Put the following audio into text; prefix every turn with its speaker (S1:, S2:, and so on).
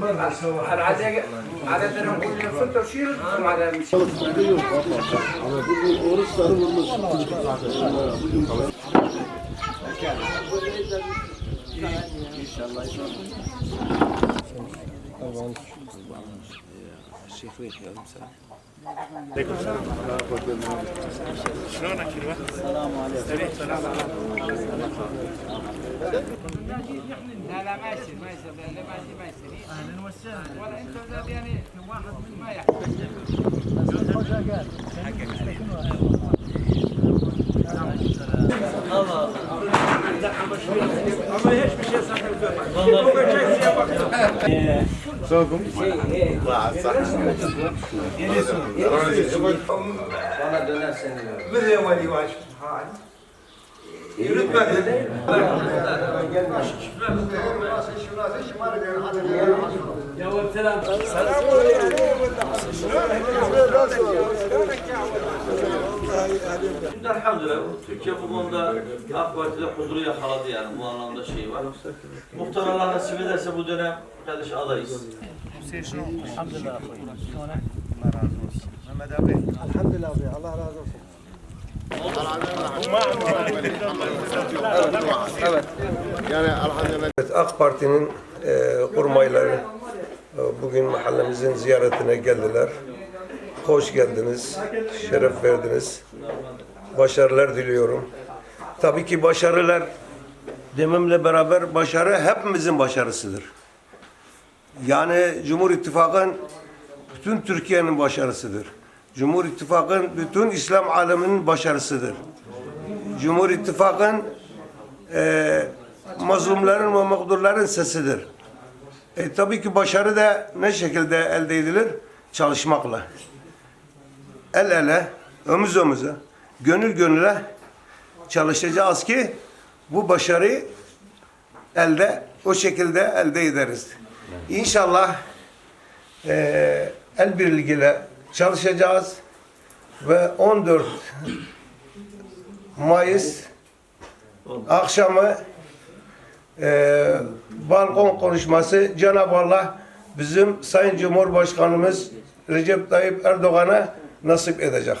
S1: Paşam.
S2: Daim, daimi.
S1: İnşallah.
S3: العادة عادة نقول الفلتر شيل على
S2: Ama bugün oruçları bulmuş.
S1: لا لا ما يصير ما يصير لا ما يصير ما يصير اهلا وسهلا ولا انت ذا يعني واحد من ما Sokum.
S3: Bana dönersen diyor.
S4: Nereye var yavaş? Hayır. Yürütmedi. Selam. Selam.
S5: Elhamdülillah Türkiye futbolunda AK Parti'de huzuru yakaladı yani bu anlamda şey var. Muhtar Allah nasip ederse bu dönem kardeş adayız.
S2: Yani elhamdülillah.
S6: Evet, AK Parti'nin e, kurmayları e, bugün mahallemizin ziyaretine geldiler. Hoş geldiniz, şeref verdiniz. Başarılar diliyorum. Tabii ki başarılar dememle beraber başarı hepimizin başarısıdır. Yani Cumhur İttifakı'nın bütün Türkiye'nin başarısıdır. Cumhur İttifakı'nın bütün İslam aleminin başarısıdır. Cumhur İttifakı'nın e, mazlumların ve mağdurların sesidir. E, tabii ki başarı da ne şekilde elde edilir? Çalışmakla. El ele, omuz omuza, gönül gönüle çalışacağız ki bu başarıyı elde o şekilde elde ederiz. İnşallah e, el birliğiyle çalışacağız ve 14 Mayıs akşamı e, balkon konuşması Cenab-ı Allah bizim Sayın Cumhurbaşkanımız Recep Tayyip Erdoğan'a nasip edecek.